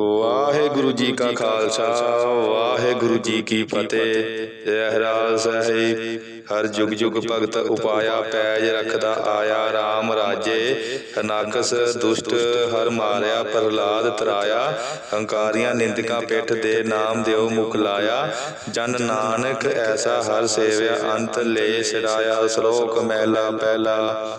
ਵਾਹਿਗੁਰੂ ਜੀ ਕਾ ਖਾਲਸਾ, ਵਾਹਿਗੁਰੂ ਜੀ ਕੀ ਫਤਿਹ। ਰਹਿਰਾਜ ਸਾਹਿਬ, ਹਰ ਜੁਗ ਜੁਗ ਭਗਤ ਉਪਾਇਆ ਪੈਜ ਰੱਖਦਾ ਆਇਆ RAM ਰਾਜੇ। ਅਨਾਕਸ ਦੁਸ਼ਟ ਹਰ ਮਾਰਿਆ, ਪ੍ਰਹਲਾਦ ਤਰਾਇਆ। ਹੰਕਾਰੀਆਂ ਨਿੰਦਕਾਂ ਪਿੱਠ ਦੇ ਨਾਮ ਦਿਓ ਮੁਖ ਲਾਇਆ। ਜਨ ਨਾਨਕ ਐਸਾ ਹਰ ਸੇਵਿਆ, ਅੰਤ ਲੈ ਸਿਰਾਇਆ ਸ਼ਲੋਕ ਮਹਿਲਾ ਪਹਿਲਾ।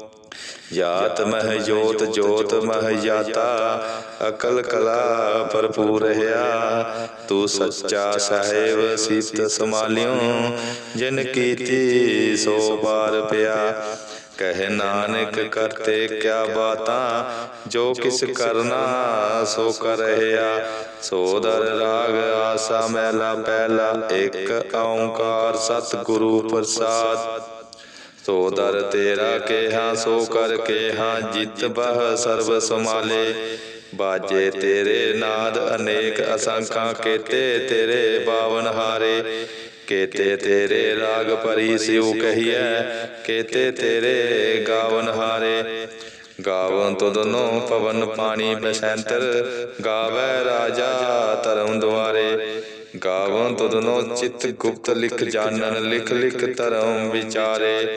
ਜਾਤ ਮਹਿ ਜੋਤ ਜੋਤ ਮਹਿ ਜਾਤਾ ਅਕਲ ਕਲਾ ਭਰਪੂਰ ਰਹਾ। ਤੂੰ ਸੱਚਾ ਸਾਹਿਬ ਸੀਤ ਸਮਾਲਿਓ ਜਿਨ ਕੀਤੀ ਸੋ ਪਾਰ ਪਿਆ। ਕਹਿ ਨਾਨਕ ਕਰਤੇ ਕਿਆ ਬਾਤਾਂ, ਜੋ ਕਿਸ ਕਰਨਾ ਸੋ ਕਰ ਰਹਾ। ਸੋ ਦਰ ਰਾਗ ਆਸਾ ਮੈਲਾ ਪਹਿਲਾ ਇੱਕ ਓੰਕਾਰ ਸਤਿਗੁਰੂ ਪ੍ਰਸਾਦ। ਸੋ ਦਰ ਤੇਰਾ ਕੇਹਾ, ਸੋ ਕਰ ਕੇਹਾ, ਜਿਤ ਬਹ ਸਰਬ ਸਮਾਲੇ ਬਾਜੇ ਤੇਰੇ ਨਾਦ ਅਨੇਕ ਅਸੰਖਾਂ ਕੇਤੇ ਤੇਰੇ ਬਾਵਨ ਹਾਰੇ। ਕੇਤੇ ਤੇਰੇ ਰਾਗ ਪਰੀ ਸਿਉ ਕਹੀਐ, ਕੇਤੇ ਤੇਰੇ ਗਾਵਨ ਹਾਰੇ। ਗਾਵਨ ਤੁਧਨੋ ਪਵਨ ਪਾਣੀ ਬਸੰਤਰ, ਗਾਵੇ ਰਾਜਾ ਧਰਮ ਦੁਆਰੇ। ਗਾਵਨ ਤੁਧਨੋ ਚਿਤ ਗੁਪਤ ਲਿਖ ਜਾਣਨ, ਲਿਖ ਲਿਖ ਧਰਮ ਵਿਚਾਰੇ।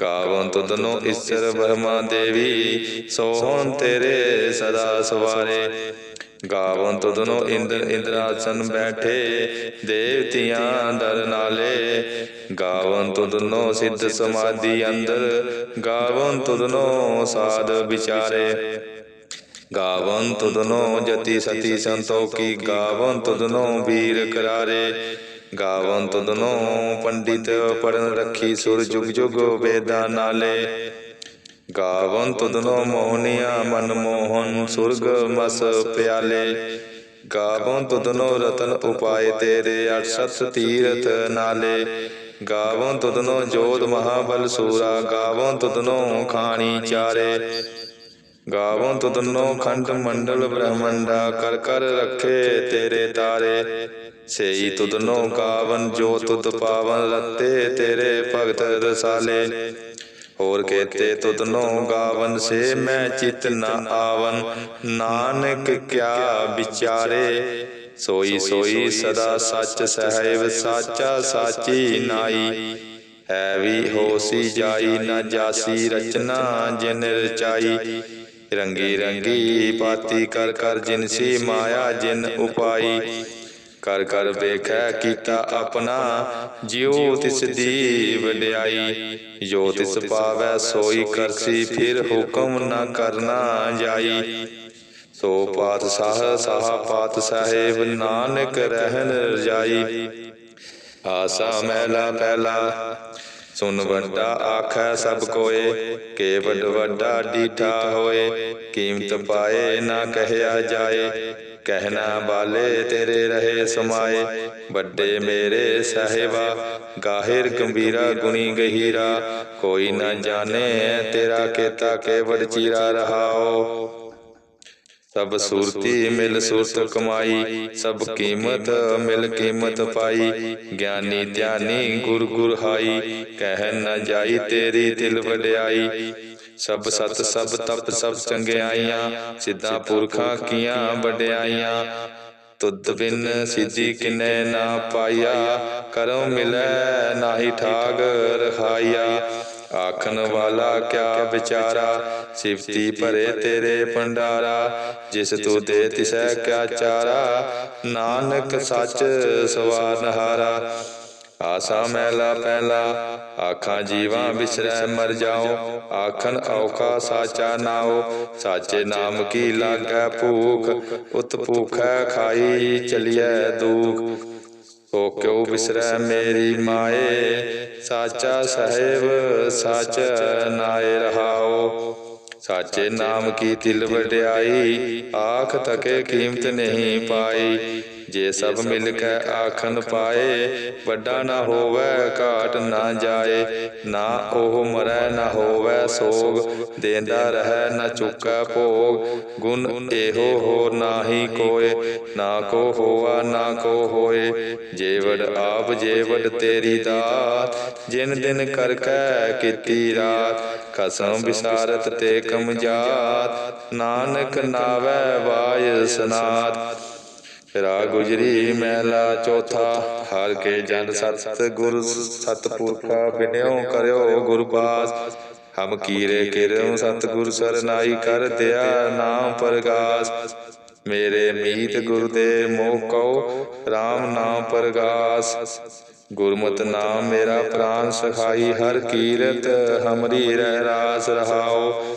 ਗਾਵਨ ਤੁਧਨੋ ਈਸ਼ਰ ਬ੍ਰਹਮਾ ਦੇਵੀ, ਸੋਹਣ ਤੇਰੇ ਸਦਾ ਸਵਾਰੇ। ਗਾਵਨ ਤੁਧਨੋ ਇੰਦਰ ਇੰਦਰਾਸਨ ਬੈਠੇ, ਦੇਵਤਿਆਂ ਦਰ ਨਾਲੇ। ਗਾਵਨ ਤੁਧਨੋ ਸਿੱਧ ਸਮਾਧੀ ਅੰਦਰ ਗਾਵਨ ਤੁਧਨੋ ਸਾਧ ਵਿਚਾਰੇ। ਗਾਵਨ ਤੁਧਨੋ ਜਤੀ ਸਤੀ ਸੰਤੋਖੀ ਗਾਵਨ ਤੁਧਨੋ ਵੀਰ ਕਰਾਰੇ। ਗਾਵਨ ਤੁਧਨੋ ਪੰਡਿਤ ਪੜਨ ਰੱਖੀ ਸੁਰ ਜੁਗ ਜੁਗ ਵੇਦਾਂ ਨਾਲੇ। ਗਾਵਨ ਤੁਧਨੋ ਮੋਹਨੀਆ ਮਨ ਮੋਹਨ ਸੁਰਗ ਮਸ ਪਿਆਲੇ। ਗਾਵਨ ਤੁਧਨੋ ਰਤਨ ਉਪਾਏ ਤੇਰੇ ਅਠਸਤ ਤੀਰਥ ਨਾਲੇ। ਗਾਵਨ ਤੁਧਨੋ ਜੋਤ ਮਹਾਬਲ ਸੂਰਾ। ਗਾਵਨ ਤੁਧਨੋ ਖਾਣੀ ਚਾਰੇ। ਗਾਵਨ ਤੁਧਨੋ ਖੰਡ ਮੰਡਲ ਬ੍ਰਹਮੰਡਾ, ਕਰ ਕਰ ਰੱਖੇ ਤੇਰੇ ਤਾਰੇ। ਸੇਈ ਤੁਧਨੋ ਗਾਵਨ, ਜੋ ਤੁਧ ਪਾਵਨ ਰਤੇ ਤੇਰੇ ਭਗਤ ਰਸਾਲੇ। ਹੋਰ ਕੇਤੇ ਤੁਧਨੋ ਗਾਵਨ, ਸੇ ਮੈਂ ਚਿਤ ਨ ਆਵਨ। ਨਾਨਕ ਕਿਆ ਵਿਚਾਰੇ। ਸੋਈ ਸੋਈ ਸਦਾ ਸੱਚ ਸਹਿਬ, ਸਾਚਾ ਸਾਚੀ ਨਾਈ। ਹੈ ਵੀ ਹੋਸੀ ਜਾਈ, ਨਾ ਜਾਸੀ ਰਚਨਾ ਜਿਨ ਰਚਾਈ। ਰੰਗੀ ਰੰਗੀ ਪਾਤੀ ਕਰ ਕਰ ਜਿਨਸੀ ਮਾਇਆ, ਜਿਨ ਉਪਾਈ। ਕਰ ਕਰ ਵੇਖੈ ਕੀਤਾ ਆਪਣਾ, ਜਿਉ ਤਿਸ ਦੀ ਵਡਿਆਈ ਜੋ ਤਿਸ ਪਾਵੈ ਸੋਈ ਕਰਸੀ ਫਿਰ ਹੁਕਮ ਨਾ ਕਰਨਾ ਜਾਈ। ਸੋ ਪਾਤਸ਼ਾਹ ਸਾਹ ਪਾਤ ਸਾਹਿਬ, ਨਾਨਕ ਰਹਿਨ ਰਜਾਈ ਆਸਾ ਮਹਿਲਾ ਪਹਿਲਾ ਸੁਨ ਵੱਡਾ ਆਖੈ ਸਭ ਕੋਏ ਕੇ ਵੱਡਾ ਡੀਠਾ ਹੋਏ, ਕੀਮਤ ਪਾਏ ਨਾ ਕਹਿਆ ਜਾਏ। ਕਹਿਣਾ ਬਾਲੇ ਤੇਰੇ ਰਹੇ ਸਮਾਏ, ਵੱਡੇ ਮੇਰੇ ਸਾਹਿਬਾ, ਗਾਹਿਰ ਗੰਭੀਰਾ ਗੁਣੀ ਗਹੀਰਾ। ਕੋਈ ਨਾ ਜਾਣੇ ਤੇਰਾ ਕੀਤਾ ਕੇਵੜ ਚੀਰਾ ਰਹਾਓ। ਸਭ ਸੂਰਤੀ ਮਿਲ ਸੂਰਤ ਕਮਾਈ ਸਭ ਕੀਮਤ ਮਿਲ ਕੀਮਤ ਪਾਈ। ਗਿਆਨੀ ਧਿਆਨੀ ਗੁਰ ਗੁਰ ਹਾਈ। ਕਹਿ ਨਾ ਜਾਈ ਤੇਰੀ ਦਿਲ ਵਡਿਆਈ। ਸਭ ਸਤ ਸਭ ਤਪ ਸਭ ਚੰਗਿਆਈਆਂ। ਸਿੱਧਾ ਪੁਰਖਾਂ ਕੀਆਂ ਵਡਿਆਈਆਂ। ਤੁਧ ਬਿਨ ਸਿੱਧੀ ਕਿਨੇ ਨਾ ਪਾਈਆ ਕਰਮ ਮਿਲੈ ਨਾਹੀ ਠਾਗ ਰਖਾਈਆ ਆਖਣ ਵਾਲਾ ਕਿਆ ਵਿਚਾਰਾ? ਸਿਫਤੀ ਭਰੇ ਤੇਰੇ ਭੰਡਾਰਾ, ਜਿਸ ਤੂੰ ਦੇ ਤਿਸੈ ਕਿਆ ਚਾਰਾ? ਨਾਨਕ ਸੱਚ ਸਵਾਨਹਾਰਾ ਆਸਾ ਮੈਲਾ ਪਹਿਲਾ ਆਖਾਂ ਜੀਵਾਂ ਵਿਸਰੈ ਮਰ ਜਾਓ, ਆਖਣ ਔਖਾ ਸਾਚਾ ਨਾਓ ਸਾਚੇ ਨਾਮ ਕੀ ਲਾਗੈ ਭੂਖ? ਉਤ ਭੂਖੈ ਖਾਈ ਚਲਿਐ ਦੂਖ। ਸੋ ਕਿਉ ਵਿਸਰੈ ਮੇਰੀ ਮਾਏ ਸਾਚਾ ਸਾਹਿਬ ਸਚ ਨਾਏ ਰਹਾਓ। ਸਾਚੇ ਨਾਮ ਕੀ ਤਿਲ ਵਡਿਆਈ ਆਖ ਤਕੇ ਕੀਮਤ ਨਹੀਂ ਪਾਈ। ਜੇ ਸਭ ਮਿਲ ਕੇ ਆਖਣ ਪਾਏ, ਵੱਡਾ ਨਾ ਹੋਵੇ, ਘਾਟ ਨਾ ਜਾਏ, ਨਾ ਉਹ ਮਰੈ ਨਾ ਹੋਵੇ ਸੋਗ, ਦੇਂਦਾ ਰਹੈ ਨਾ ਚੁੱਕੈ ਭੋਗ। ਗੁਣ ਇਹੋ ਹੋਰ ਨਾਹੀ ਕੋਏ, ਨਾ ਕੋ ਹੋਆ, ਨਾ ਕੋ ਹੋਏ। ਜੇਵੜ ਆਪ ਜੇਵੜ ਤੇਰੀ ਦਾਤ, ਜਿਨ ਦਿਨ ਕਰ ਕੈ ਕੀਤੀ ਰਾਤ। ਕਸਮ ਵਿਸਾਰਤ ਤੇ ਕਮ ਜਾਤ, ਨਾਨਕ ਨਾਵੈ ਵਾਇ ਸਨਾਤ। ਰਾ ਗੁਜਰੀ ਮਹਿਲਾ ਚੌਥਾ, ਹਰ ਕੇ ਜਨ ਸਤ, ਗੁਰ ਸਤਪੁਰਖਾ ਬਿਨਿਓ ਕਰਿਓ ਗੁਰ ਪਾਸ ਹਮ ਕੀਰੇ ਕਿਰਮ ਸਤਿਗੁਰ ਸਰਨਾਈ ਕਰ ਦਿਆ ਨਾਮ ਪ੍ਰਗਾਸ। ਮੇਰੇ ਮੀਤ ਗੁਰ ਦੇ ਮੋਹ ਕਉ RAM ਨਾਮ ਪ੍ਰਗਾਸ। ਗੁਰਮਤ ਨਾਮ ਮੇਰਾ ਪ੍ਰਾਨ ਸਖਾਈ, ਹਰ ਕੀਰਤ ਹਮਰੀ ਰਹਿ ਰਾਸ ਰਹਾਓ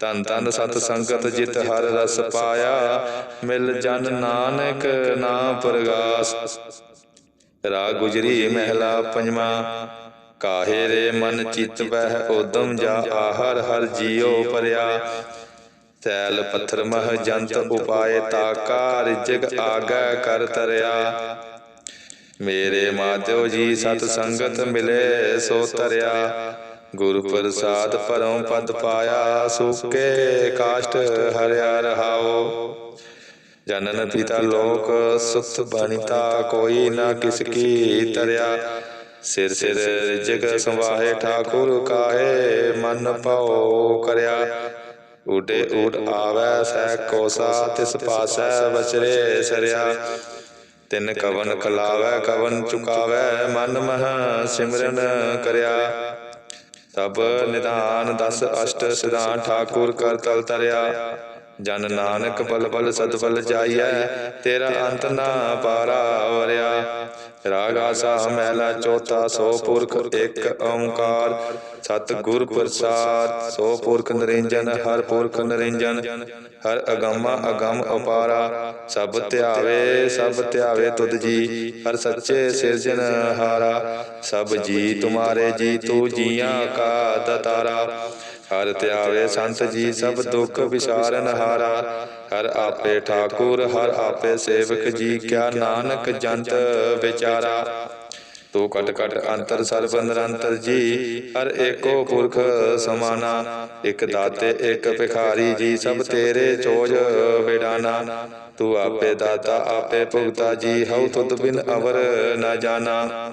ਤਨ ਤਨ ਸਤ ਸੰਗਤ ਜਿਤ ਹਰ ਰਸ ਪਾਇਆ, ਮਿਲ ਜਨ ਨਾਨਕ ਨਾਮ ਪ੍ਰਗਾਸ। ਰਾ ਗੁਜਰੀ ਮਹਿਲਾ ਪੰਜਵਾ, ਕਾਹੇ ਰੇ ਮਨ ਚਿਤ ਬਹਿ ਉਦਮ ਜਾ ਆਹਰ ਹਰ ਜੀਉ ਪਰਿਆ। ਤੈਲ ਪੱਥਰ ਮਹ ਜੰਤ ਉਪਾਏ ਤਾਕਾ ਰਿਜਗ ਆਗੈ ਕਰ ਤਰਿਆ। ਮੇਰੇ ਮਾਧਿਓ ਜੀ ਸਤ ਸੰਗਤ ਮਿਲੇ ਸੋ ਤਰਿਆ। ਗੁਰ ਪ੍ਰਸਾਦ ਪਰਮ ਪਦ ਪਾਇਆ, ਸੁਕੇ, ਕਾਸ਼ਟ ਹਰਿਆ ਰਹਾਓ। ਜਨਨ ਪਿਤਾ ਲੋਕ ਸੁਤ ਬਣਿਤਾ, ਕੋਈ ਨਾ ਕਿਸ ਕੀ ਤਰਿਆ। ਸਿਰ ਸਿਰ ਜਗ ਸੰਵਾਹੇ, ਠਾਕੁਰ ਕਾਹੇ ਮਨ ਪਾਉ ਕਰਿਆ। ਉਡੇ ਉਡ ਆਵੈ ਸਹਿ ਕੋਸਾ, ਤਿਸ ਪਾਸੈ ਵਚਰੇ ਸਰਿਆ। ਤਿੰਨ ਕਵਨ ਕਲਾਵੈ, ਕਵਨ ਚੁਕਾਵੈ, ਮਨ ਮਹ ਸਿਮਰਨ ਕਰਿਆ। ਤਬ ਨਿਧਾਨ ਦਸ ਅਸ਼ਟ ਸਿਧਾਨ ਠਾਕੁਰ ਕਰ ਤਲ ਤਰਿਆ। ਜਨ ਨਾਨਕ ਬਲ ਬਲ ਸਤਬਲ ਜਾਈਐ, ਤੇਰਾ ਅੰਤ ਨਾ ਪਾਰਾ ਵਰਿਆ। ਰਾਗ ਆਸਾ ਮਹਿਲਾ ਚੌਥਾ, ਸੋ ਪੁਰਖ ਇੱਕ ਓੰਕਾਰ। ਸਤ ਗੁਰ ਪ੍ਰਸਾਦ, ਸੋ ਪੁਰਖ ਨਿਰੰਜਨ, ਹਰ ਪੁਰਖ ਨਿਰੰਜਨ। ਹਰ ਅਗੰਮਾ ਅਗੰਮ ਅਪਾਰਾ ਸਭ ਧਿਆਵੇ ਸਭ ਧਿਆਵੇ ਤੁਧ ਜੀ। ਹਰ ਸੱਚੇ ਸਿਰਜਨ ਹਾਰਾ, ਸਭ ਜੀ ਤੁਮਾਰੇ ਜੀ ਤੂ ਜੀਆਂ ਕਾ ਦਤਾਰਾ। ਹਰ ਧਿਆਵੇ ਸੰਤ ਜੀ ਸਭ ਦੁੱਖ ਵਿਸਾਰਨ ਹਾਰਾ। ਹਰ ਆਪੇ ਠਾਕੁਰ, ਹਰ ਆਪੇ ਸੇਵਕ ਜੀ ਕਿਆ ਨਾਨਕ ਜੰਤ ਵਿਚਾਰਾ। ਤੂੰ ਕਟ ਕਟ ਅੰਤਰ ਸਰਬ ਨਿਰੰਤਰ ਜੀ, ਹਰ ਏਕੋ ਪੁਰਖ ਸਮਾਨਾ। ਇਕ ਦਾਤੇ, ਇਕ ਭਿਖਾਰੀ ਜੀ, ਸਭ ਤੇਰੇ ਚੋਜ ਵਿਡਾਨਾ। ਤੂੰ ਆਪੇ ਦਾਤਾ, ਆਪੇ ਭੁਗਤਾ ਜੀ, ਹਉ ਤੁਧ ਬਿਨ ਅਵਰ ਨਾ ਜਾਣਾ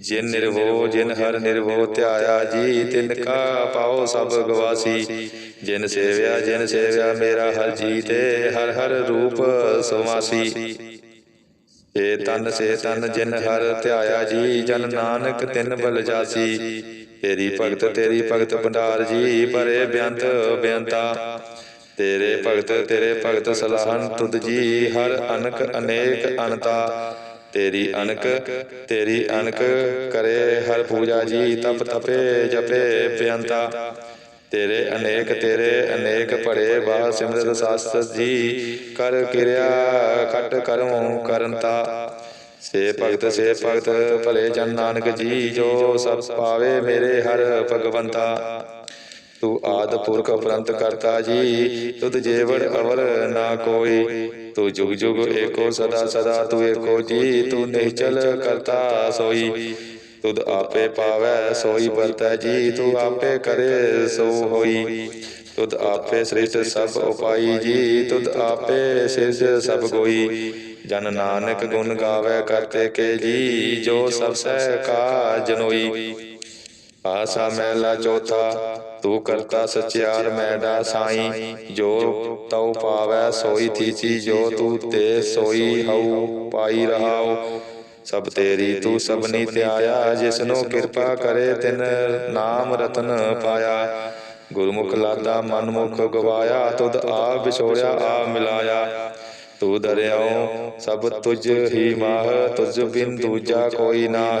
ਜਿਨ ਨਿਰਵੋ, ਜਿਨ ਹਰ ਨਿਰਵੋ, ਧਿਆਇਆ ਜੀ, ਤਿਨ ਕਾ ਪਾਓ ਸਭ ਗਵਾਸੀ। ਜਿਨ ਸੇਵਿਆ ਜਿਨ ਸੇਵਿਆ, ਮੇਰਾ ਹਰ ਜੀ ਤੇ ਹਰ ਹਰ ਰੂਪ ਸਮਾਸੀ। ਏ ਤਨ ਸੇ ਤਨ ਜਿਨ ਹਰ ਧਿਆਇਆ ਜੀ, ਜਨ ਨਾਨਕ ਤਿਨ ਬਲ ਜਾਸੀ। ਤੇਰੀ ਭਗਤ ਤੇਰੀ ਭਗਤ ਭੰਡਾਰ ਜੀ, ਪਰੇ ਬਿਆੰਤ ਬਿਆੰਤਾ ਤੇਰੇ ਭਗਤ ਤੇਰੇ ਭਗਤ ਸਲਾਹਨ ਤੁਧ ਜੀ, ਹਰ ਅਨਕ ਅਨੇਕ ਅਨਤਾ। ਤੇਰੀ ਅਨਕ ਤੇਰੀ ਅਨਕ ਕਰੇ ਹਰ ਪੂਜਾ ਜੀ ਤਪ ਤਪੇ ਜਪੇ ਬੇਅੰਤਾ। ਤੇਰੇ ਅਨੇਕ ਤੇਰੇ ਅਨੇਕ ਭਰੇ ਬਾ ਸਿਮਰਤ ਸਾਸਤ ਜੀ ਕਰ ਕਿਰਿਆ ਖਟ ਕਰਮ ਕਰੰਤਾ ਸੇ ਭਗਤ ਸੇ ਭਗਤ ਭਲੇ ਜਨ ਨਾਨਕ ਜੀ ਜੋ ਸਭ ਪਾਵੇ ਮੇਰੇ ਹਰ ਭਗਵੰਤਾ। ਤੂੰ ਆਦ ਪੁਰਖ ਅਪਰੰਤ ਕਰਤਾ ਜੀ, ਤੁਧ ਜੇਵੜ ਅਵਰ ਨਾ ਕੋਈ। ਤੂੰ ਜੁਗ ਜੁਗ ਏਕੋ ਸਦਾ ਸਦਾ, ਤੂੰ ਏਕੋ ਜੀ, ਤੂੰ ਨਿਹਚਲ ਕਰਤਾ ਸੋਈ। ਤੁਧ ਆਪੇ ਪਾਵੈ, ਸੋਈ ਵਰਤੈ ਜੀ, ਤੂੰ ਆਪੇ ਕਰੇ ਸੋ ਹੋਈ। ਤੁਧ ਆਪੇ ਸ੍ਰਿਸ਼ਟ ਸਭ ਉਪਾਈ ਜੀ, ਤੁਧ ਆਪੇ ਸਿਰਜ ਸਭ ਕੋਈ ਜਨ ਨਾਨਕ ਗੁਣ ਗਾਵੇ ਕਰਤੇ ਕੇ ਜੀ, ਜੋ ਸਭ ਸਹਿ ਕਾ ਜਨੋਈ ਆਸਾ ਮਹਿਲਾ ਚੌਥਾ ਤੂੰ ਕਰਤਾ ਸਚਿਆਰ ਮੈਡਾ ਸਾਈ। ਜੋ ਤਉ ਪਾਵੈ, ਸੋਈ ਥੀਚੀ। ਜੋ ਤੂੰ ਤੇ ਸੋਈ ਹਉ, ਪਾਈ ਰਹਾਉ। ਸਭ ਤੇਰੀ ਤੂੰ ਸਭਨੀ ਧਿਆਇਆ। ਜਿਸਨੂੰ ਕਿਰਪਾ ਕਰੇ, ਤਿਨ ਨਾਮ ਰਤਨ ਪਾਇਆ। ਗੁਰਮੁਖ ਲਾਦਾ ਮਨਮੁਖ ਗਵਾਇਆ। ਤੁਧ ਆ ਵਿਛੋੜਿਆ ਆ ਮਿਲਾਇਆ। ਤੂੰ ਦਰਿਆਉ, ਸਭ ਤੁਝ ਹੀ ਮਾਹ। ਤੁਝ ਬਿਨ ਦੂਜਾ ਕੋਈ ਨਾਹ।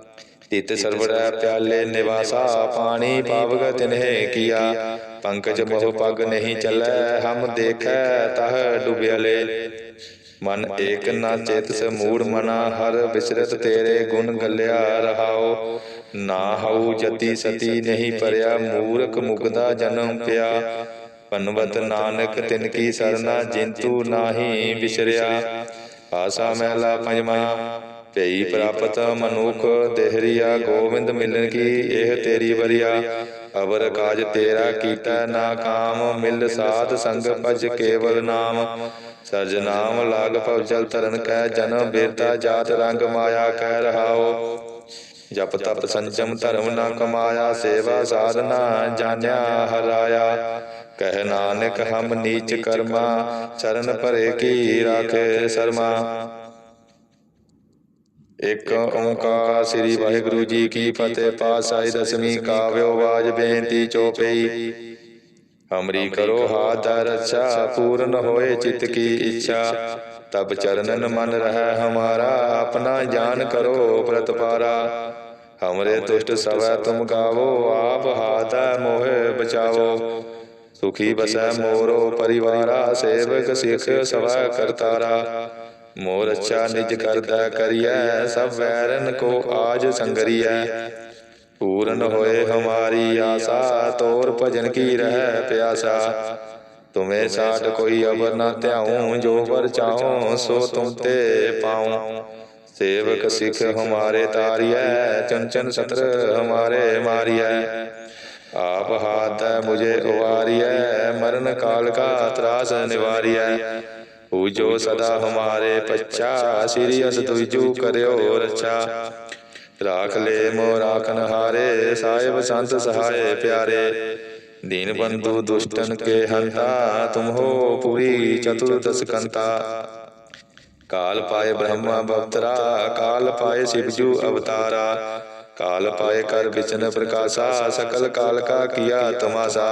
ਤਿਤ ਸਰਵੜੈ ਪਿਆਲੇ ਨਿਵਾਸਾ ਪਾਣੀ ਪਾਵਗ ਤਿਨਹਿ ਕੀਆ। ਪੰਕਜ ਬਹੁ ਪਗ ਨਹੀਂ ਚੱਲੈ ਹਮ ਦੇਖੈ ਤਹ ਡੁਬਿਆਲੇ। ਮਨ ਏਕ ਨਾ ਚੇਤਸ ਮੂੜ ਮਨਾ ਹਰ ਵਿਸਰਤ ਤੇਰੇ ਗੁਣ ਗੱਲਿਆ ਰਹਾਓ। ਨਾ ਹਉ ਜਤੀ ਸਤੀ ਨਹੀਂ ਪਰਿਆ ਮੂਰਖ ਮੁਗਦਾ ਜਨਮ ਪਿਆ। ਪਨਵਤ ਨਾਨਕ ਤਿਨ ਕੀ ਸਰਨਾ ਜਿੰਤੂ ਨਾਹੀ ਵਿਸਰਿਆ। ਆਸਾ ਮਹਿਲਾ ਪੰਜਵਾ। ਭਈ ਪ੍ਰਾਪਤ ਮਨੁਖ ਦੇਹਰੀਆ ਗੋਬਿੰਦ ਮਿਲਨ ਕੀ? ਇਹ ਤੇਰੀ ਬਰੀਆ ਅਵਰ ਕਾਜ ਤੇਰਾ ਕੀਤਾ ਨਾ ਕਾਮ। ਮਿਲ ਸਾਧ ਸੰਗ ਭਜ ਕੇਵਲ ਨਾਮ। ਸਰਜ ਨਾਮ ਲਾਗ ਭਵ ਜਲ ਤਰਨ ਕੈ। ਜਨਮ ਬੇਤਾ ਜਾਤ ਰੰਗ ਮਾਇਆ ਕਹਿ ਰਹਾਓ। ਜਪ ਤਪ ਸੰਜਮ ਧਰਮ ਨਾ ਕਮਾਇਆ। ਸੇਵਾ ਸਾਧਨਾ ਜਾਣਿਆ ਹਰਾਇਆ। ਕਹਿ ਨਾਨਕ ਹਮ ਨੀਚ ਕਰਮਾ। ਚਰਨ ਭਰੇ ਕੀ ਰਾਖੇ ਸਰਮਾ। ਇੱਕ ਓੰਕਾਰ ਸ੍ਰੀ ਵਾਹਿਗੁਰੂ ਜੀ ਕੀ ਫਤਿਹ ਪਾਸਾਈ ਦਸਵੀਂ ਕਾਵਿਓ ਬਾਜ ਬੇਨਤੀ ਚੋਪਈ। ਹਮਰੀ ਕਰੋ ਹਾਥ ਦਾ ਰੱਛਾ ਪੂਰਨ ਹੋਏ ਚਿਤ ਕੀ ਇੱਛਾ। ਤਬ ਚਰਨਨ ਮਨ ਰਹਿ ਹਮਾਰਾ ਆਪਣਾ ਜਾਨ ਕਰੋ ਪ੍ਰਤਪਾਰਾ। ਹਮਰੇ ਦੁਸ਼ਟ ਸਵੈ ਤੁਮ ਗਾਵੋ ਆਪ ਹਾਥੈ ਮੋਹਿ ਬਚਾਵੋ। ਸੁਖੀ ਬਸੈ ਮੋਰੋ ਪਰਿਵਾਰਾ ਸੇਵਕ ਸਿਖ ਸਵੈ ਕਰਤਾਰਾ। ਮੋਰ ਅੱਛਾ ਨਿਜ ਕਰਦਾ ਕਰੀਐ, ਸਭ ਵੈਰਨ ਕੋ ਆਜ ਸੰਗਰੀਐ। ਪੂਰਨ ਹੋਏ ਹਮਾਰੀ ਆਸਾ, ਤੋਰ ਭਜਨ ਕੀ ਰਹਿ ਪਿਆਸਾ। ਤੁਮੇ ਸਾਟ ਕੋਈ ਅਵਰ ਨਾ ਧਿਆਉ, ਜੋ ਵਰ ਚਾਹੋ ਸੋ ਤੁਮ ਤੇ ਪਾਉ। ਸੇਵਕ ਸਿਖ ਹਮਾਰੇ ਤਾਰੀਐ ਚੰਚਨ ਸਤਰ ਹਮਾਰੇ ਮਾਰੀਐ। ਆਪ ਹਾਥ ਮੁਝੇ ਉਵਾਰੀਐ, ਮਰਨ ਕਾਲ ਕਾ ਤਰਾਸ ਨਿਵਾਰੀਐ। ਪੂਜੋ ਸਦਾ ਹਮਾਰੇ ਪੱਛਾ ਸ੍ਰੀ ਅਸ ਤੁਜੂ ਕਰਿਓ ਰਚਾ ਰਾਖ ਲੈ ਮੋ ਰਾਖਨ ਹਾਰੇ ਸਾਹਿਬ ਸੰਤ ਸਹਾਏ ਪਿਆਰੇ ਦੀਨ ਬੰਧੂ ਦੁਸ਼ਟਨ ਕੇ ਹੰਤਾ ਤੁਮ ਹੋ ਪੂਰੀ ਚਤੁਰਦਸ ਕੰਤਾ ਕਾਲ ਪਾਏ ਬ੍ਰਹਮਾ ਬਵਤਰਾ ਕਾਲ ਪਾਏ ਸਿਵਜੂ ਅਵਤਾਰਾ ਕਾਲ ਪਾਏ ਕਰ ਵਿਚਨ ਪ੍ਰਕਾਸ਼ਾ ਸਕਲ ਕਾਲ ਕਾ ਕੀਆ ਤਮਾਸਾ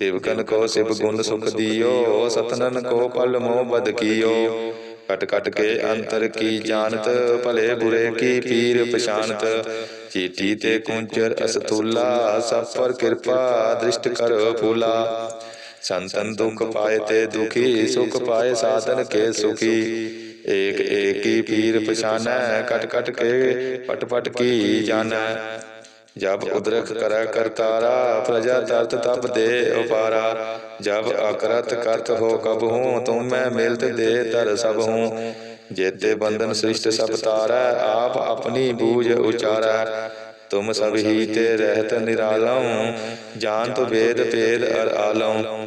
ਸਿਵਕਨ ਕੋ ਸਿਵ ਗੁਣ ਸੁਖ ਦਿਓ ਸਤਨਨ ਕੋ ਪਲ ਮੋਹ ਬਦ ਕੀਓ ਕਟ ਕਟ ਕੇ ਅੰਤਰ ਕੀ ਜਾਣਤ ਭਲੇ ਬੁਰੇ ਕੀ ਪੀਰ ਪਛਾਨਤ ਚੀਟੀ ਤੇ ਕੁੰਚਰ ਅਸਤੂਲਾ ਸਭ ਪਰ ਕਿਰਪਾ ਦ੍ਰਿਸ਼ਟ ਕਰ ਫੂਲਾ ਸੰਤਨ ਦੁਖ ਪਾਏ ਤੇ ਦੁਖੀ ਸੁਖ ਪਾਏ ਸਾਧਨ ਕੇ ਸੁਖੀ ਏਕ ਏਕੀ ਪੀਰ ਪਛਾਨੈ ਕਟ ਕਟ ਕੇ ਪਟ ਪਟ ਕੀ ਜਾਣੈ ਜਬ ਉਦਰਖ ਕਰੈ ਕਰਤਾਰਾ ਪ੍ਰਜਾ ਤਰਤ ਤਪ ਦੇ ਉਪਾਰਾ। ਜਬ ਅਕਰਤ ਕਰਤ ਹੋ ਕਬ ਹੂੰ ਤੁਮ ਮੈਂ ਮਿਲਤ ਦੇ ਤਰ ਸਭ ਹੂੰ। ਜੇਤੇ ਬੰਧਨ ਸ੍ਰਿਸ਼ਟ ਸਭ ਤਾਰੈ ਆਪ ਆਪਣੀ ਬੂਝ ਉਚਾਰੈ। ਤੁਮ ਸਭ ਹੀ ਤੇ ਰਹਿਤ ਨਿਰਾਲਮ ਜਾਣਤ ਵੇਦ ਭੇਦ ਅਰ ਆਲਮ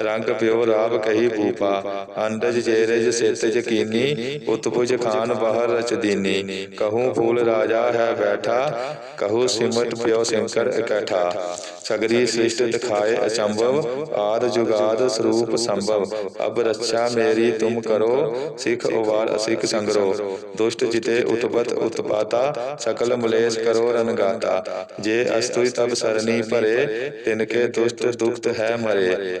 ਰੰਗ ਪਿਓ ਰਾਵ ਕਹੀ ਭੂਪਾ, ਅੰਡਜ ਜੇਰਜ ਸੇਤਜ ਕੀਨੀ ਉਤਪੁਜ ਖਾਨ ਬਾਹਰ ਰਚ ਦੀਨੀ ਕਹੂੰ ਫੂਲ ਰਾਜਾ ਹੈ ਬੈਠਾ, ਕਹੂੰ ਸਿਮਟ ਪਿਓ ਸ਼ੰਕਰ ਇਕੱਠਾ। ਸਗਰੀ ਸ੍ਰਿਸ਼ਟ ਦਿਖਾਏ ਅਚੰਭਵ, ਆਦ ਜੁਗਾਦ ਸਰੂਪ ਸੰਭਵ। ਅਬ ਰੱਛਾ ਮੇਰੀ ਤੁਮ ਕਰੋ, ਸਿਖ ਉਵਾਰ ਅਸਿਖ ਸੰਗਰੋ। ਦੁਸ਼ਟ ਜਿਤੇ ਉਤਪਤ ਉਤਪਾਤਾ, ਸਕਲ ਮਲੇਸ਼ ਕਰੋ ਰਨਗਾਤਾ ਜੇ ਅਸਤੁਈ ਤਬ ਸਰਨੀ ਭਰੇ ਤਿਨਕੇ ਦੁਸ਼ਟ ਦੁਖਤ ਹੈ ਮਰੇ।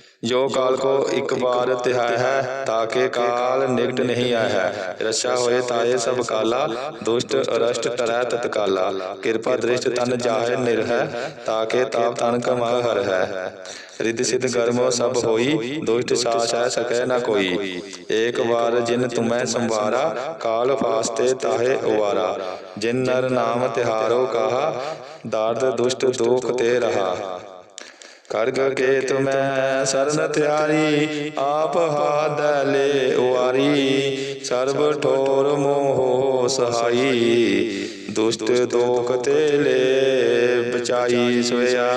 ਜੋ ਕਾਲ ਕੋ ਇੱਕ ਵਾਰ ਤਿਹਾਇ ਹੈ ਤਾਕੇ ਕਾਲ ਨਿਕਟ ਨਹੀਂ ਆਇਆ ਹੈ। ਰਛਾ ਹੋਏ ਤਾਏ ਸਭ ਕਾਲਾ ਦੁਸ਼ਟ ਅਰਸ਼ਟ ਟਰੈ ਤਤਕਾਲਾ ਕਿਰਪਾ ਦ੍ਰਿਸ਼ਟ ਤਨ ਜਾਹੇ ਨਿਰਹੈ ਤਾਕੇ ਤਾਪ ਤਨ ਕਮਾ ਹਰ ਹੈ। ਰਿੱਧ ਸਿਧ ਗਰਮੋ ਸਭ ਹੋਈ ਦੁਸ਼ਟ ਸਾਸ ਹੈ ਸਕੈ ਨਾ ਕੋਈ। ਏਕ ਵਾਰ ਜਿਨ ਤੁਮੈ ਸੰਵਾਰਾ ਕਾਲ ਫਾਸਤੇ ਤਾਹੇ ਉਵਾਰਾ ਜਿਨ ਨਰ ਨਾਮ ਤਿਹਾਰੋ ਕਹਾ ਦਾਰਦ ਦੁਸ਼ਟ ਦੋਖ ਤੇ ਰਹਾ। ਕਰਗ ਕੇ ਤੁਮੈ ਸਰਨ ਤਿਆਰੀ, ਆਪ ਹਾਦ ਲੈ ਉਵਾਰੀ। ਸਰਬ ਠੋਰ ਮੋਹ ਸਹਾਈ, ਦੁਸ਼ਟ ਦੋਖ ਤੇ ਲੈ ਬਚਾਈ ਸੋਇਆ।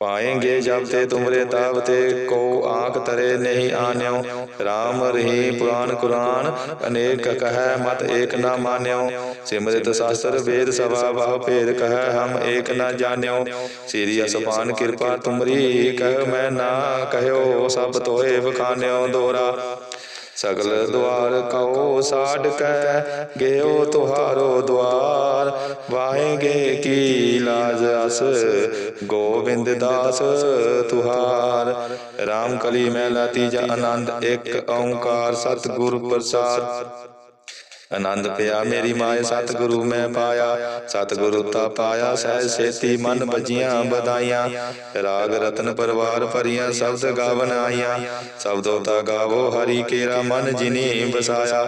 पाएंगे जब ते तुमरे ताब ते को आंख तरे नहीं आन्यो राम रही पुराण कुरान अनेक कह मत एक न मान्यो सिमरित शास्त्र वेद सभा बहु भेद कह हम एक न जान्यो श्री असपान कृपा तुमरी कह मैं ना कहो सब तोहे बखान्यो दोहरा ਸਗਲ ਦੁਆਰ ਕਉ ਸਾਡ ਕੈ ਗਿਓ ਤੁਹਾਰੋ ਦੁਆਰ ਵਾਹੇਗੇ ਕੀ ਲਾਜ ਅਸ, ਗੋਬਿੰਦ ਦਾਸ ਤੁਹਾਰ। RAM ਕਲੀ ਮਹਿਲਾ ਤੀਜਾ ਆਨੰਦ, ਇੱਕ ਓੰਕਾਰ ਸਤਿਗੁਰ ਪ੍ਰਸਾਦ। ਆਨੰਦ ਪਿਆ। ਮੇਰੀ ਮਾਏ ਸਤਿਗੁਰੂ ਮੈਂ ਪਾਇਆ। ਸਤਿਗੁਰੂ ਤਾ ਪਾਇਆ। ਸਹਿ ਸੇਤੀ ਮਨ ਬਜੀਆਂ ਬਦਾਈਆਂ ਰਾਗ ਰਤਨ ਪਰਵਾਰ ਭਰੀਆਂ ਸ਼ਬਦ ਗਾਵਨ ਆਈਆਂ। ਸ਼ਬਦੋ ਤਾ ਗਾਵੋ। ਹਰੀ ਕੇਰਾ ਮਨ ਜਿਨੀ ਬਸਾਇਆ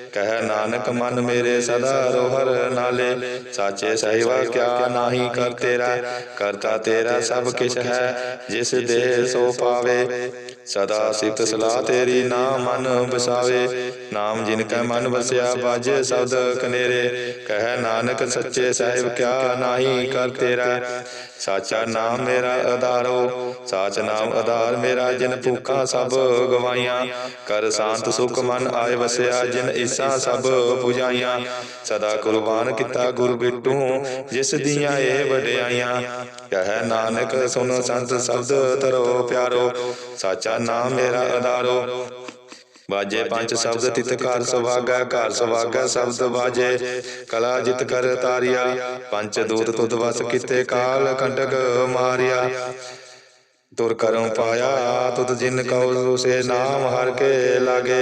ਕਹਿ ਨਾਨਕ ਮਨ ਮੇਰੇ ਸਦਾ ਰੋਹਰ ਨਾਲੇ। ਸਾਚੇ ਸਹਿਵਾ ਕਿਆ ਨਾਹੀ ਕਰ ਤੇਰਾ, ਕਰਤਾ ਤੇਰਾ ਸਭ ਕਿਛ ਹੈ, ਜਿਸ ਦੇ ਸੋ ਪਾਵੇ। ਸਦਾ ਸਿਫਤ ਸਲਾਹ ਤੇਰੀ ਨਾਮ ਮਨ ਬਸਾਵੇ ਨਾਮ ਜਿਨ ਕੈ ਮਨ ਵਸਿਆ ਬਾਜੇ ਸਬਦ ਕਨੇਰੇ। ਕਹਿ ਨਾਨਕ ਸੱਚੇ ਸਾਹਿਬ ਕਿਆ ਨਾਹੀ ਕਰ ਤੇਰਾ। ਸਾਚਾ ਨਾਮ ਮੇਰਾ ਆਧਾਰੋ ਸਾਚ ਨਾਮ ਆਧਾਰ ਮੇਰਾ ਜਿਨ ਭੁੱਖਾਂ ਸਭ ਗਵਾਈਆਂ। ਕਰ ਸ਼ਾਂਤ ਸੁਖ ਮਨ ਆਏ ਵਸਿਆ ਜਿਨ ਇਸ ਸਭ ਪੁਜਾਈਆਂ। ਸਦਾ ਕੁਰਬਾਨ ਕੀਤਾ ਗੁਰ ਬਿਟੂ, ਜਿਸ ਦੀਆਂ ਇਹ ਵਡਿਆਈਆਂ। ਕਹਿ ਨਾਨਕ ਸੁਨ ਸੰਤ ਸ਼ਬਦ ਤਰੋ ਪਿਆਰੋ, ਸਾਚਾ ਨਾਮ ਮੇਰਾ ਆਧਾਰੋ ਬਾਜੇ ਪੰਜ ਸ਼ਬਦ ਤਿਤ ਘਰ ਸੁਭਾਗਾ ਘਰ ਸੁਭਾਗਾ ਸ਼ਬਦ ਬਾਜੇ। ਕਲਾ ਜਿਤ ਕਰ ਤਾਰਿਆ, ਪੰਜ ਦੂਤ ਤੁਧ ਵਸ ਕੀਤੇ ਕਾਲ ਕੰਟਕ ਮਾਰਿਆ। ਤੁਰ ਕਰਮ ਪਾਇਆ, ਤੁਧ ਜਿਨ ਕਉ ਸੇ ਨਾਮ ਹਰ ਕੇ ਲਾਗੇ।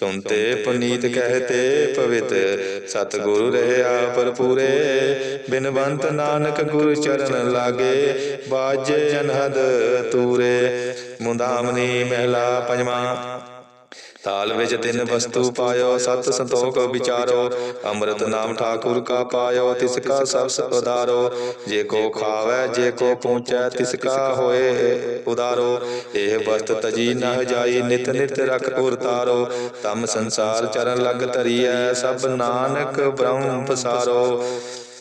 ਸੁਨਤੇ ਪੁਨੀਤ ਕਹਤੇ ਪਵਿੱਤ ਸਤਿਗੁਰ ਰਹਿਆ ਪਰਪੂਰੇ ਬਿਨਵੰਤ ਨਾਨਕ ਗੁਰ ਚਰਨ ਲਾਗੇ ਬਾਜੇ ਅਨਹਦ ਤੂਰੇ ਮੁੰਦਾਮਨੀ ਮਹਿਲਾ ਪੰਜਵਾਂ ਤਾਲ ਵਿੱਚ ਤਿੰਨ ਵਸਤੂ ਪਾਇਓ, ਸਤ ਸੰਤੋਖ ਵਿਚਾਰੋ, ਅੰਮ੍ਰਿਤ ਨਾਮ ਠਾਕੁਰ ਕਾ ਪਾਇਓ, ਤਿਸ ਕਾ ਸਬਸ ਉਦਾਰੋ ਜੇ ਕੋ ਖਾਵੈ, ਜੇ ਕੋ ਪਹੁੰਚੈ ਤਿਸ ਕਾ ਹੋਏ ਉਦਾਰੋ। ਇਹ ਵਸਤ ਤਜੀ ਨਹ ਜਾਈ, ਨਿਤ ਨਿਤ ਰਖ ਉਰਤਾਰੋ ਤਮ ਸੰਸਾਰ ਚਰਨ ਲਗ ਧਰੀਐ, ਸਭ ਨਾਨਕ ਬ੍ਰਹਮ ਪਸਾਰੋ।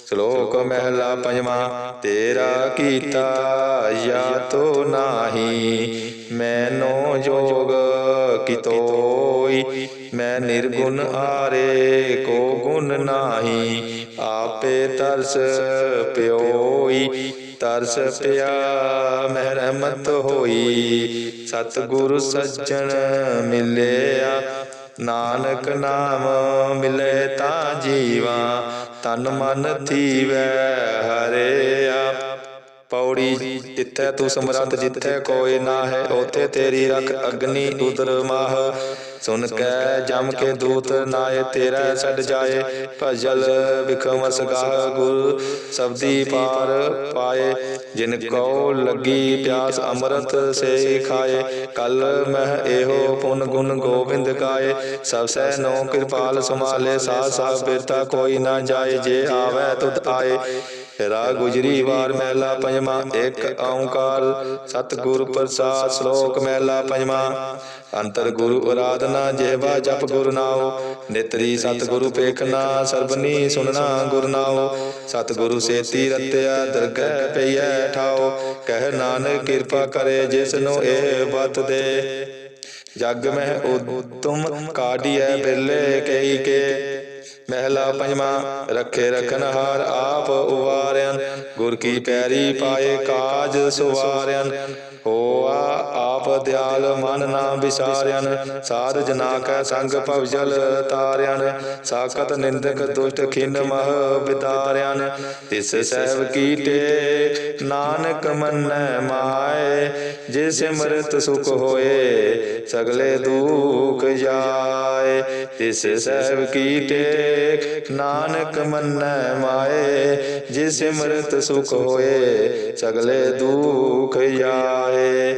ਸ਼ਲੋਕ ਮਹਿਲਾ ਪੰਜਵਾਂ, ਤੇਰਾ ਕੀਤਾ ਯਾ ਤੋ ਨਾਹੀ ਮੈਨੋ ਜੋਗ ਕਿਤੋਈ, ਮੈਂ ਨਿਰਗੁਣ ਆਰੇ ਕੋ ਗੁਣ ਨਾਹੀ, ਆਪੇ ਤਰਸ ਪਿਓਈ, ਤਰਸ ਪਿਆ ਮਹਿ ਰਹਿਮਤ ਹੋਈ, ਸਤਿਗੁਰ ਸੱਜਣ ਮਿਲਿਆ, ਨਾਨਕ ਨਾਮ ਮਿਲੇ ਤਾਂ ਜੀਵਾ, ਤਨ ਮਨ ਥੀਵੈ ਹਰਿਆ, ਪੌੜੀ ਜਿੱਥੈ ਤੂੰ ਸਮਰੱਥ, ਜਿੱਥੈ ਕੋਈ ਨਾ ਹੈ, ਉਥੇ ਤੇਰੀ ਰਖ ਅਗਨੀ ਉਦਰ ਮਾਹ। ਸੁਨ ਕੈ, ਜਮ ਕੇ ਦੂਤ ਨਾਏ, ਤੇਰਾ ਛੱਡ ਜਾਏ, ਭਜਲ ਵਿਖਮ ਸਗਾਹ ਗੁਰ। ਸਬਦੀ ਪਾਰ ਪਾਏ, ਜਿਨ ਕੋ ਲੱਗੀ ਪਿਆਸ ਅੰਮ੍ਰਿਤ ਸੇ ਖਾਏ। ਕਲ ਮਹ ਇਹੋ ਪੁਨ ਗੁਣ ਗੋਬਿੰਦ ਗਾਏ। ਸਭ ਸੈ ਨੋ ਕਿਰਪਾਲ ਸਮਾਲੇ ਸਾਧ ਸਾ ਬਿਰਤਾ ਕੋਈ ਨਾ ਜਾਏ, ਜੇ ਆਵੈ ਤੁਧ ਆਏ। ਰਾ ਗੁਜਰੀ ਵਾਰ ਮਹਿਲਾ ਪੰਜਵਾ, ਇੱਕ ਓੰਕਾਰ, ਸਤਿਗੁਰ ਪ੍ਰਸਾਦ ਸ਼ਲੋਕ ਮਹਿਲਾ ਪੰਜਵਾ। ਅੰਤਰ ਗੁਰੂ ਅਰਾਧਨਾ, ਜਿਹਵਾ ਜਪ ਗੁਰ ਨਾਉ। ਨਿਤਰੀ ਸਤਿਗੁਰੂ ਪੇਖਣਾ ਸਰਬਨੀ ਸੁਨਣਾ ਗੁਰ ਨਾਉ। ਸਤਿਗੁਰੂ ਸੇਤੀ ਰਤਿਆ, ਦਰਗਹਿ ਪਈਐ ਠਾਉ। ਕਹਿ ਨਾਨਕ ਕਿਰਪਾ ਕਰੇ ਜਿਸ ਨੂੰ ਇਹ ਬਤ ਦੇ। ਜਗ ਮਹਿ ਉਤਮ ਕਾਢੀਐ ਬਿਰਲੇ ਕਈ ਕੇ। ਮਹਿਲਾ ਪੰਜਵਾ, ਰੱਖੇ ਰਖਨ ਹਾਰ ਆਪ ਉਵਾਰਿਆਨ ਗੁਰ ਕੀ ਪੈਰੀ ਪਾਏ ਕਾਜ ਸੁਵਾਰਿਆਨ ਹੋਆ ਦਿਆਲ, ਮਨ ਨਾ ਵਿਸਾਰਿਆਨ। ਸਾਧ ਜਨਾ ਕੈ ਸੰਗ ਭਵਜਲ ਤਾਰਿਆਨ। ਸਾਖਤ ਨਿੰਦਕ ਦੁਸ਼ਟ ਖਿਨ ਮਹ ਵਿਦਾਰਿਆਨ ਤਿਸ ਸਹਿਬ ਕੀਟੇ, ਨਾਨਕ ਮੰਨੈ ਮਾਏ। ਜੇ ਸਿਮਰਤ ਸੁਖ ਹੋਏ, ਸਗਲੇ ਦੁਖ ਜਾਏ। ਤਿਸ ਸਹਿਬ ਕੀਟੇ, ਨਾਨਕ ਮੰਨੈ ਮਾਏ। ਜੇ ਸਿਮਰਤ ਸੁਖ ਹੋਏ, ਸਗਲੇ ਦੁਖ ਜਾਏ।